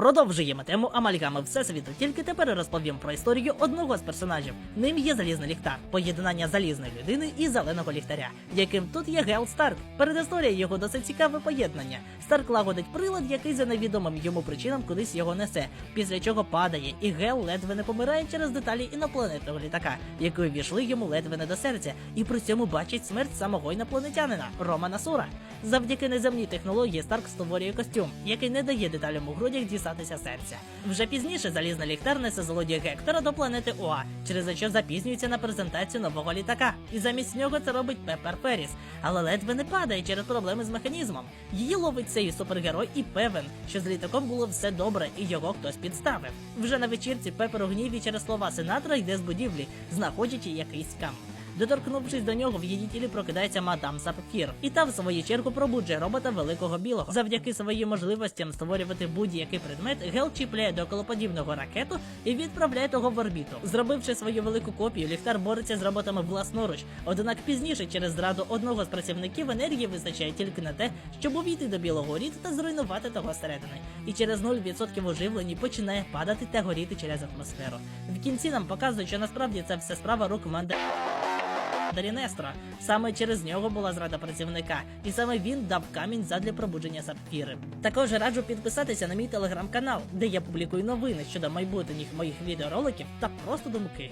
Продовжуємо тему амальгами всесвіту. Тільки тепер розповім про історію одного з персонажів. Ним є залізний ліхтар, поєднання залізної людини і зеленого ліхтаря, яким тут є Гел Старк. Передісторія його досить цікаве поєднання. Старк лагодить прилад, який за невідомим йому причинам кудись його несе, після чого падає, і Гел ледве не помирає через деталі інопланетного літака, які ввійшли йому ледве не до серця, і при цьому бачить смерть самого інопланетянина Романа Сура. Завдяки неземній технології Старк створює костюм, який не дає деталям у грудях дістатися серця. Вже пізніше залізний ліхтар несе злодія Гектора до планети Оа, через що запізнюється на презентацію нового літака. І замість нього це робить Пеппер Ферріс, але ледве не падає через проблеми з механізмом. Її ловить цей супергерой і певен, що з літаком було все добре і його хтось підставив. Вже на вечірці Пепер у гніві через слова сенатора йде з будівлі, знаходячи якийсь камінь. Доторкнувшись до нього, в її тілі прокидається мадам Сапфір, і та в свою чергу пробуджує робота великого білого. Завдяки своїм можливостям створювати будь-який предмет, Гел чіпляє до околоподібного ракету і відправляє того в орбіту. Зробивши свою велику копію, ліхтар бореться з роботами власноруч. Однак пізніше, через зраду одного з працівників, енергії вистачає тільки на те, щоб увійти до білого ріду та зруйнувати того зсередини. І через 0% оживлені починає падати та горіти через атмосферу. В кінці нам показують, що насправді це все справа рук Манде. Дарінестра. Саме через нього була зрада працівника, і саме він дав камінь задля пробудження сапфіри. Також раджу підписатися на мій телеграм-канал, де я публікую новини щодо майбутніх моїх відеороликів та просто думки.